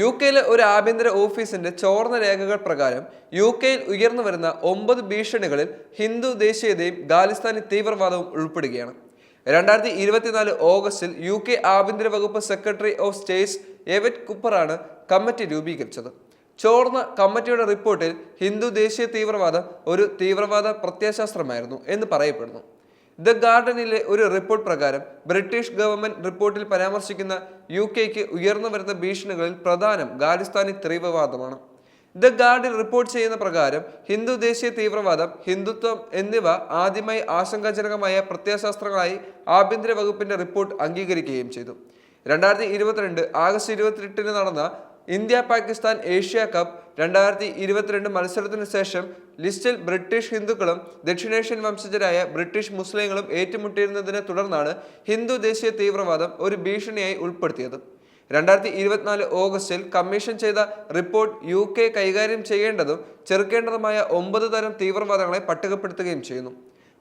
U കെയിലെ ഒരു ആഭ്യന്തര ഓഫീസിന്റെ ചോർന്ന രേഖകൾ പ്രകാരം യു കെയിൽ ഉയർന്നു വരുന്ന ഒമ്പത് ഭീഷണികളിൽ ഹിന്ദു ദേശീയതയും ഖാലിസ്ഥാനി തീവ്രവാദവും ഉൾപ്പെടുകയാണ്. രണ്ടായിരത്തി ഇരുപത്തിനാല് ഓഗസ്റ്റിൽ യു കെ ആഭ്യന്തര വകുപ്പ് സെക്രട്ടറി ഓഫ് സ്റ്റേറ്റ്സ് എവറ്റ് കുപ്പറാണ് കമ്മിറ്റി രൂപീകരിച്ചത്. ചോർന്ന കമ്മിറ്റിയുടെ റിപ്പോർട്ടിൽ ഹിന്ദു ദേശീയ തീവ്രവാദം ഒരു തീവ്രവാദ പ്രത്യയശാസ്ത്രമായിരുന്നു എന്ന് പറയപ്പെടുന്നു. ദ ഗാർഡനിലെ ഒരു റിപ്പോർട്ട് പ്രകാരം ബ്രിട്ടീഷ് ഗവൺമെന്റ് റിപ്പോർട്ടിൽ പരാമർശിക്കുന്ന യു കെക്ക് ഉയർന്നു വരുന്ന ഭീഷണികളിൽ പ്രധാനം ഖാലിസ്ഥാനി തീവ്രവാദമാണ്. ദ ഗാർഡിൽ റിപ്പോർട്ട് ചെയ്യുന്ന പ്രകാരം ഹിന്ദു ദേശീയ തീവ്രവാദം ഹിന്ദുത്വം എന്നിവ ആദ്യമായി ആശങ്കാജനകമായ പ്രത്യയശാസ്ത്രങ്ങളായി ആഭ്യന്തര വകുപ്പിന്റെ റിപ്പോർട്ട് അംഗീകരിക്കുകയും ചെയ്തു. രണ്ടായിരത്തി ഇരുപത്തിരണ്ട് ആഗസ്റ്റ് ഇരുപത്തിയെട്ടിന് നടന്ന ഇന്ത്യ പാകിസ്ഥാൻ ഏഷ്യ കപ്പ് രണ്ടായിരത്തി ഇരുപത്തിരണ്ട് മത്സരത്തിന് ശേഷം ലിസ്റ്റിൽ ബ്രിട്ടീഷ് ഹിന്ദുക്കളും ദക്ഷിണേഷ്യൻ വംശജരായ ബ്രിട്ടീഷ് മുസ്ലിങ്ങളും ഏറ്റുമുട്ടിയിരുന്നതിനെ തുടർന്നാണ് ഹിന്ദു ദേശീയ തീവ്രവാദം ഒരു ഭീഷണിയായി ഉൾപ്പെടുത്തിയത്. രണ്ടായിരത്തി ഇരുപത്തിനാല് ഓഗസ്റ്റിൽ കമ്മീഷൻ ചെയ്ത റിപ്പോർട്ട് യു കെ കൈകാര്യം ചെയ്യേണ്ടതും ചെറുക്കേണ്ടതുമായ ഒമ്പത് തരം തീവ്രവാദങ്ങളെ പട്ടികപ്പെടുത്തുകയും ചെയ്യുന്നു.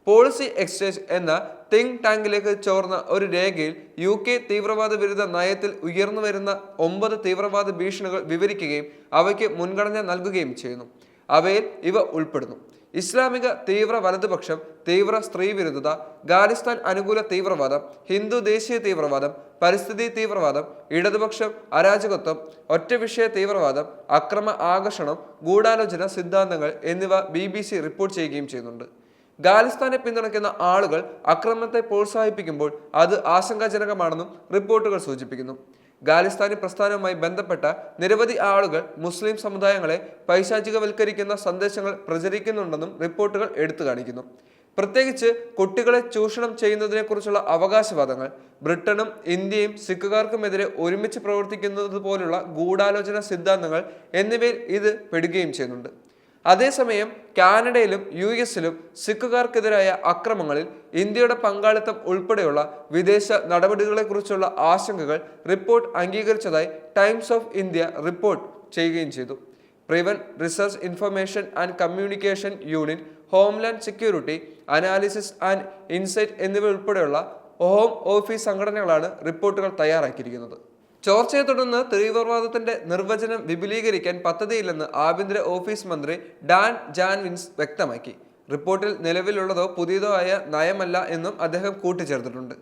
പോളിസി എക്സ്ചേഞ്ച് എന്ന തിങ്ക് ടാങ്കിലേക്ക് ചോർന്ന ഒരു രേഖയിൽ യു കെ തീവ്രവാദ വിരുദ്ധ നയത്തിൽ ഉയർന്നു വരുന്ന ഒമ്പത് തീവ്രവാദ ഭീഷണികൾ വിവരിക്കുകയും അവയ്ക്ക് മുൻഗണന നൽകുകയും ചെയ്യുന്നു. അവയിൽ ഇവ ഉൾപ്പെടുന്നു. ഇസ്ലാമിക തീവ്ര വലതുപക്ഷം തീവ്ര സ്ത്രീ വിരുദ്ധത ഖാലിസ്ഥാൻ അനുകൂല തീവ്രവാദം ഹിന്ദു ദേശീയ തീവ്രവാദം പരിസ്ഥിതി തീവ്രവാദം ഇടതുപക്ഷം അരാജകത്വം ഒറ്റ വിഷയ തീവ്രവാദം അക്രമ ആകർഷണം ഗൂഢാലോചന സിദ്ധാന്തങ്ങൾ എന്നിവ ബി റിപ്പോർട്ട് ചെയ്യുകയും ചെയ്യുന്നുണ്ട്. ഖാലിസ്ഥാനെ പിന്തുണയ്ക്കുന്ന ആളുകൾ അക്രമത്തെ പ്രോത്സാഹിപ്പിക്കുമ്പോൾ അത് ആശങ്കാജനകമാണെന്നും റിപ്പോർട്ടുകൾ സൂചിപ്പിക്കുന്നു. ഖാലിസ്ഥാനി പ്രസ്ഥാനവുമായി ബന്ധപ്പെട്ട നിരവധി ആളുകൾ മുസ്ലിം സമുദായങ്ങളെ പൈശാചികവൽക്കരിക്കുന്ന സന്ദേശങ്ങൾ പ്രചരിക്കുന്നുണ്ടെന്നും റിപ്പോർട്ടുകൾ എടുത്തു കാണിക്കുന്നു. പ്രത്യേകിച്ച് കുട്ടികളെ ചൂഷണം ചെയ്യുന്നതിനെക്കുറിച്ചുള്ള അവകാശവാദങ്ങൾ ബ്രിട്ടനും ഇന്ത്യയും സിഖുകാർക്കുമെതിരെ ഒരുമിച്ച് പ്രവർത്തിക്കുന്നത് പോലുള്ള ഗൂഢാലോചന സിദ്ധാന്തങ്ങൾ എന്നിവയിൽ ഇത് പെടുകയും ചെയ്യുന്നുണ്ട്. അതേസമയം കാനഡയിലും യു എസിലും സിഖുകാർക്കെതിരായ അക്രമങ്ങളിൽ ഇന്ത്യയുടെ പങ്കാളിത്തം ഉൾപ്പെടെയുള്ള വിദേശ നടപടികളെക്കുറിച്ചുള്ള ആശങ്കകൾ റിപ്പോർട്ട് അംഗീകരിച്ചതായി ടൈംസ് ഓഫ് ഇന്ത്യ റിപ്പോർട്ട് ചെയ്യുകയും ചെയ്തു. Prevent research information and communication unit homeland security analysis and insight എന്നിവ ഉൾപ്പെടെയുള്ള ഹോം ഓഫീസ് സംഘടനകളാണ് റിപ്പോർട്ടുകൾ തയ്യാറാക്കിയിരിക്കുന്നത്. ചോർച്ചയെ തുടർന്ന് തീവ്രവാദത്തിന്റെ നിർവചനം വിപുലീകരിക്കാൻ പദ്ധതിയില്ലെന്ന് ആഭ്യന്തര ഓഫീസ് മന്ത്രി ഡാൻ ജാൻവിൻസ് വ്യക്തമാക്കി. റിപ്പോർട്ടിൽ നിലവിലുള്ളതോ പുതിയതോ ആയ നയമല്ല എന്നും അദ്ദേഹം കൂട്ടിച്ചേർത്തിട്ടുണ്ട്.